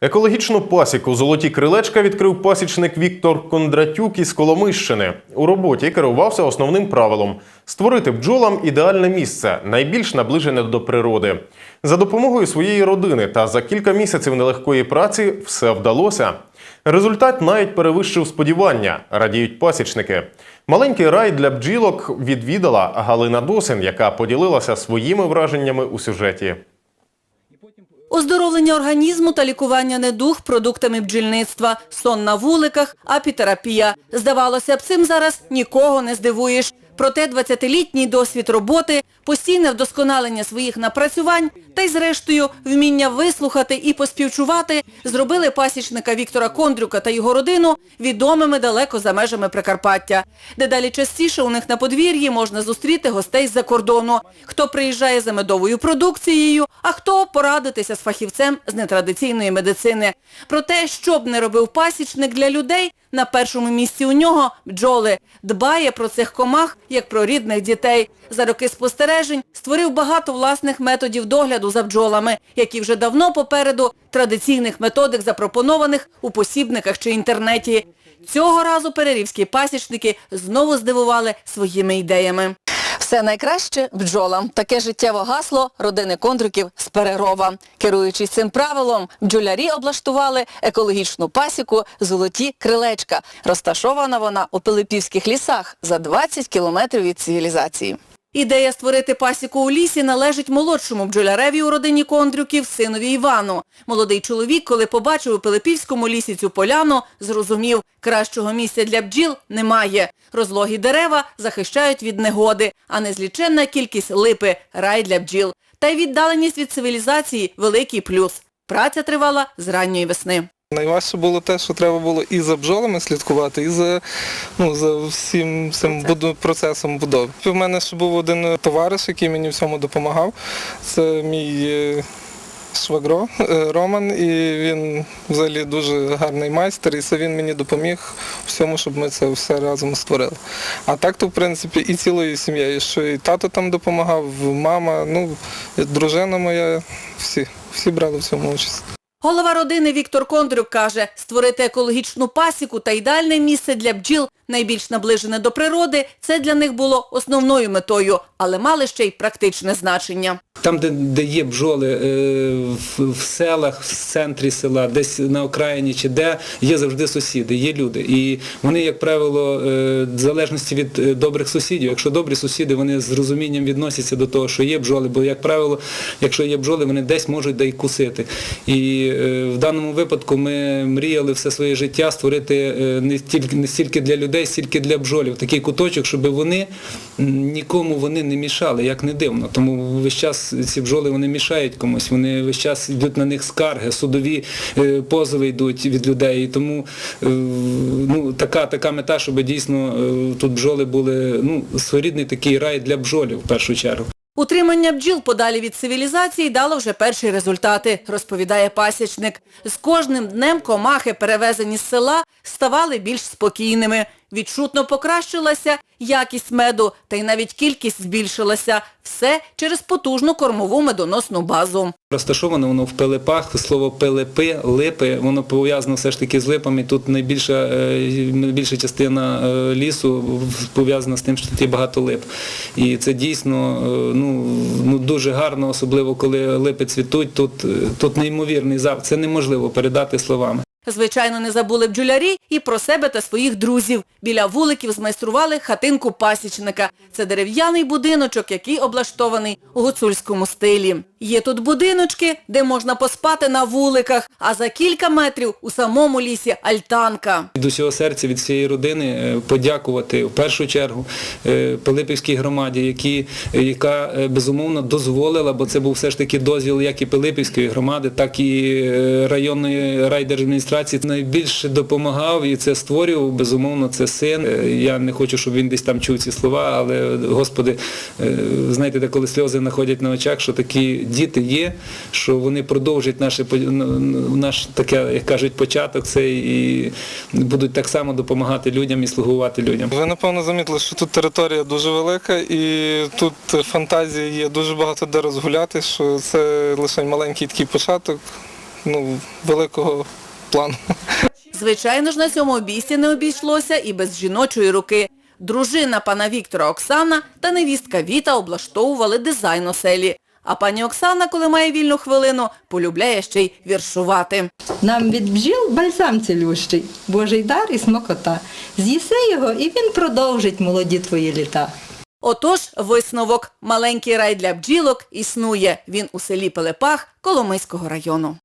Екологічну пасіку золоті крилечка відкрив пасічник Віктор Кондратюк із Коломищини. У роботі керувався основним правилом створити бджолам ідеальне місце, найбільш наближене до природи. За допомогою своєї родини та за кілька місяців нелегкої праці все вдалося. Результат навіть перевищив сподівання, радіють пасічники. Маленький рай для бджілок відвідала Галина Досин, яка поділилася своїми враженнями у сюжеті. Оздоровлення організму та лікування недуг продуктами бджільництва, сон на вуликах, апітерапія. Здавалося б, цим зараз нікого не здивуєш. Проте 20-літній досвід роботи, постійне вдосконалення своїх напрацювань та й зрештою вміння вислухати і поспівчувати зробили пасічника Віктора Кондрюка та його родину відомими далеко за межами Прикарпаття. Дедалі частіше у них на подвір'ї можна зустріти гостей з-за кордону. Хто приїжджає за медовою продукцією, а хто порадитися з фахівцем з нетрадиційної медицини. Про те, що б не робив пасічник для людей, на першому місці у нього бджоли. Дбає про цих комах, як про рідних дітей. За роки спостережень створив багато власних методів догляду за бджолами, які вже давно попереду традиційних методик, запропонованих у посібниках чи інтернеті. Цього разу перерівські пасічники знову здивували своїми ідеями. Все найкраще бджолам. Таке життєво гасло родини кондриків з Перерова. Керуючись цим правилом, бджолярі облаштували екологічну пасіку «Золоті крилечка». Розташована вона у Пилипівських лісах за 20 кілометрів від цивілізації. Ідея створити пасіку у лісі належить молодшому бджоляреві у родині Кондрюків, синові Івану. Молодий чоловік, коли побачив у Пилипівському лісі цю поляну, зрозумів, кращого місця для бджіл немає. Розлогі дерева захищають від негоди, а незліченна кількість липи – рай для бджіл. Та й віддаленість від цивілізації – великий плюс. Праця тривала з ранньої весни. Найважче було те, що треба було і за бджолами слідкувати, і за, ну, за всім цим буду- процесом будови. У мене ще був один товариш, який мені в цьому допомагав. Це мій е, швагро е, Роман, і він взагалі дуже гарний майстер, і це він мені допоміг всьому, щоб ми це все разом створили. А так то, в принципі, і цілою сім'єю, що і тато там допомагав, мама, ну, дружина моя, всі, всі брали в цьому участь. Голова родини Віктор Кондрюк каже, створити екологічну пасіку та ідеальне місце для бджіл, найбільш наближене до природи, це для них було основною метою, але мали ще й практичне значення. Там, де, де є бджоли е, в, селах, в центрі села, десь на окраїні чи де, є завжди сусіди, є люди. І вони, як правило, е, в залежності від е, добрих сусідів, якщо добрі сусіди, вони з розумінням відносяться до того, що є бджоли, бо, як правило, якщо є бджоли, вони десь можуть де й кусити. І е, в даному випадку ми мріяли все своє життя створити е, не тільки не стільки для людей, стільки для бджолів. Такий куточок, щоб вони нікому вони не мішали, як не дивно. Тому весь час ці бджоли вони мішають комусь, вони весь час йдуть на них скарги, судові е, позови йдуть від людей. І тому ну, така, така мета, щоб дійсно тут бджоли були ну, своєрідний такий рай для бджолів в першу чергу. Утримання бджіл подалі від цивілізації дало вже перші результати, розповідає пасічник. З кожним днем комахи, перевезені з села, ставали більш спокійними. Відчутно покращилася якість меду, та й навіть кількість збільшилася. Все через потужну кормову медоносну базу. Розташоване воно в Пилипах, слово Пилипи, липи, воно пов'язано все ж таки з липами. Тут найбільша, е, найбільша частина е, лісу пов'язана з тим, що тут є багато лип. І це дійсно е, ну, ну, дуже гарно, особливо коли липи цвітуть. Тут, тут неймовірний запах. Це неможливо передати словами. Звичайно, не забули бджолярі і про себе та своїх друзів. Біля вуликів змайстрували хатинку пасічника. Це дерев'яний будиночок, який облаштований у гуцульському стилі. Є тут будиночки, де можна поспати на вуликах, а за кілька метрів у самому лісі альтанка. Від усього серця, від всієї родини е, подякувати в першу чергу е, Пилипівській громаді, які, е, яка безумовно дозволила, бо це був все ж таки дозвіл як і Пилипівської громади, так і районної райдержадміністрації. Найбільше допомагав і це створював, безумовно, це син. Е, Я не хочу, щоб він десь там чув ці слова, але, Господи, е, знаєте, де коли сльози находять на очах, що такі діти є, що вони продовжать наше, наш таке, як кажуть, початок цей і будуть так само допомагати людям і слугувати людям. Ви напевно замітили, що тут територія дуже велика і тут фантазії є дуже багато де розгуляти, що це лише маленький такий початок. ну, великого плану. Звичайно ж, на цьому обійсті не обійшлося і без жіночої руки. Дружина пана Віктора Оксана та невістка Віта облаштовували дизайн оселі. А пані Оксана, коли має вільну хвилину, полюбляє ще й віршувати. Нам від бджіл бальзам цілющий, Божий дар і смокота. З'їси його, і він продовжить молоді твої літа. Отож, висновок. Маленький рай для бджілок існує. Він у селі Пелепах Коломийського району.